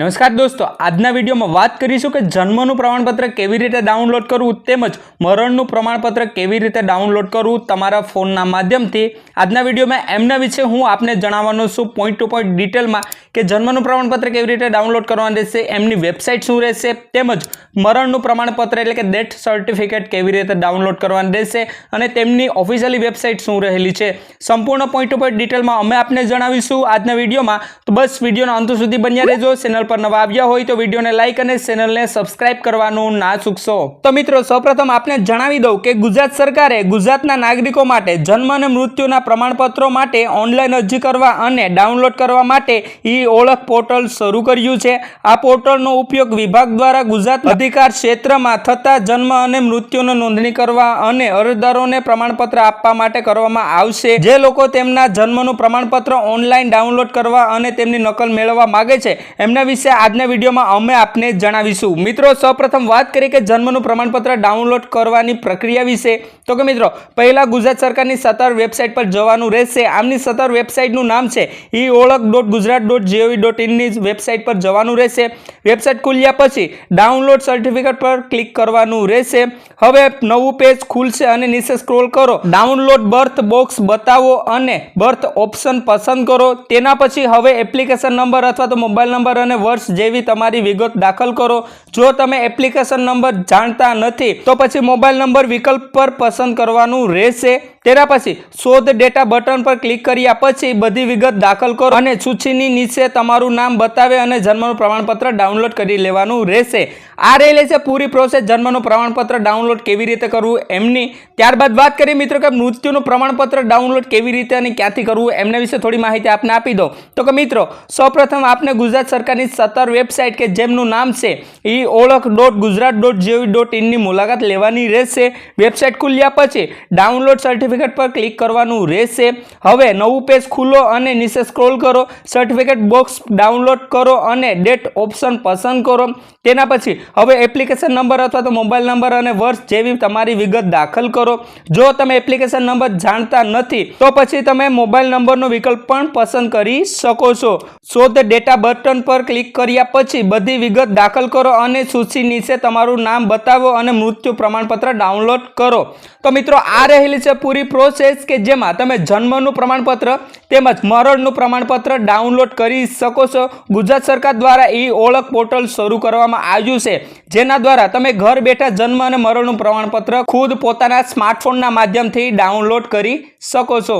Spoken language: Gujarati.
નમસ્કાર દોસ્તો, આજના વિડીયોમાં વાત કરીશું કે જન્મનું પ્રમાણપત્ર કેવી રીતે ડાઉનલોડ કરવું તેમજ મરણનું પ્રમાણપત્ર કેવી રીતે ડાઉનલોડ કરવું તમારા ફોનના માધ્યમથી. આજના વિડીયોમાં એમના વિશે હું આપને જણાવવાનો છું. પોઈન્ટ ટુ પોઈન્ટ ડિટેલમાં કે જન્મનું પ્રમાણપત્ર કેવી રીતે ડાઉનલોડ કરવાનું રહેશે, એમની વેબસાઇટ શું રહેશે, તેમજ મરણનું પ્રમાણપત્ર એટલે કે ડેથ સર્ટિફિકેટ કેવી રીતે ડાઉનલોડ કરવાનું રહેશે અને તેમની ઓફિશિયલી વેબસાઇટ શું રહેલી છે. સંપૂર્ણ પોઈન્ટ ઉપર ડિટેલમાં અમે આપને જણાવીશું આજના વિડીયોમાં. તો બસ વિડીયોના અંત સુધી બન્યા રહેજો. ચેનલ પર નવા આવ્યા હોય તો વિડીયોને લાઇક અને ચેનલને સબસ્ક્રાઇબ કરવાનું ના ચૂકશો. તો મિત્રો, સૌપ્રથમ આપને જણાવી દઉં કે ગુજરાત સરકારે ગુજરાતના નાગરિકો માટે જન્મ અને મૃત્યુના પ્રમાણપત્રો માટે ઓનલાઈન અરજી કરવા અને ડાઉનલોડ કરવા માટે ઈ ઓળખ પોર્ટલ શરૂ કર્યું છે. આ પોર્ટલનો ઉપયોગ વિભાગ દ્વારા ગુજરાત અધિકાર ક્ષેત્રમાં થતા જન્મ અને મૃત્યુનો નોંધણી કરવા અને અરજદારોને પ્રમાણપત્ર આપવા માટે કરવામાં આવશે. જે લોકો તેમના જન્મનું પ્રમાણપત્ર ઓનલાઈન ડાઉનલોડ કરવા અને તેમની નકલ મેળવવા માગે છે, એમના વિશે આજના વિડીયોમાં અમે આપને જણાવીશું. મિત્રો, સૌપ્રથમ વાત કરીએ કે જન્મનું પ્રમાણપત્ર ડાઉનલોડ કરવાની પ્રક્રિયા વિશે. તો કે મિત્રો, પહેલાં ગુજરાત સરકારની સત્તર વેબસાઇટ પર જવાનું રહેશે. આમની સત્તર વેબસાઇટનું નામ છે e Olakh dot Gujarat dot G O V dot ઇનની website પર જવાનું રહેશે. વેબસાઇટ ખુલ્યા પછી ડાઉનલોડ સર્ટિફિકેટ પર ક્લિક કરવાનું રહેશે. હવે નવું પેજ ખુલશે અને નીચે સ્ક્રોલ કરો. ડાઉનલોડ બર્થ બોક્સ બતાવો અને બર્થ ઓપ્શન પસંદ કરો. તેના પછી હવે એપ્લિકેશન નંબર અથવા તો મોબાઈલ નંબર અને વર્ષ જેવી તમારી વિગત દાખલ કરો. જો તમે એપ્લિકેશન નંબર જાણતા નથી, તો પછી મોબાઈલ નંબર વિકલ્પ પર પસંદ કરવાનું રહેશે. તેના પછી શોધ ડેટા બટન પર ક્લિક કર્યા પછી બધી વિગત દાખલ કરો અને સૂચિની નીચે તમારું નામ બતાવે અને જન્મનું પ્રમાણપત્ર ડાઉનલોડ કરી લેવાનું રહેશે. આ રહેલી છે પૂરી પ્રોસેસ જન્મનું પ્રમાણપત્ર ડાઉનલોડ કેવી રીતે કરવું એમની. ત્યારબાદ વાત કરીએ મિત્રો કે મૃત્યુનું પ્રમાણપત્ર ડાઉનલોડ કેવી રીતે અને ક્યાંથી કરવું એમના વિશે થોડી માહિતી આપને આપી દો તો કે મિત્રો, સૌપ્રથમ આપને ગુજરાત સરકારની સત્તર વેબસાઇટ કે જેમનું નામ છે e Olakh dot Gujarat dot G O V dot ઇનની મુલાકાત લેવાની રહેશે. વેબસાઇટ ખુલ્યા પછી ડાઉનલોડ સર્ટિફિકેટ પર ક્લિક કરવાનું રહેશે. હવે નવું પેજ ખુલ્લો અને નીચે સ્ક્રોલ કરો. સર્ટિફિકેટ બોક્સ ડાઉનલોડ કરો અને ડેટ ઓપ્શન પસંદ કરો. તેના પછી હવે એપ્લિકેશન નંબર અથવા તો મોબાઈલ નંબર અને વર્ષ જેવી તમારી વિગત દાખલ કરો. જો તમે એપ્લિકેશન નંબર જાણતા નથી, તો પછી તમે મોબાઈલ નંબરનો વિકલ્પ પણ પસંદ કરી શકો છો. શોધ ડેટા બટન પર ક્લિક કર્યા પછી બધી વિગત દાખલ કરો અને સૂચિ નીચે તમારું નામ બતાવો અને મૃત્યુ પ્રમાણપત્ર ડાઉનલોડ કરો. તો મિત્રો, આ રહેલી છે પૂરી પ્રોસેસ કે જેમાં તમે જન્મનું પ્રમાણપત્ર તેમજ મરણનું પ્રમાણપત્ર ડાઉનલોડ કરી શકો છો. ગુજરાત સરકાર દ્વારા ઈ ઓળખ પોર્ટલ શરૂ કરવામાં આવ્યું છે, જેના દ્વારા તમે ઘર બેઠા જન્મ અને મરણનું પ્રમાણપત્ર ખુદ પોતાના સ્માર્ટફોનના માધ્યમથી ડાઉનલોડ કરી શકો છો.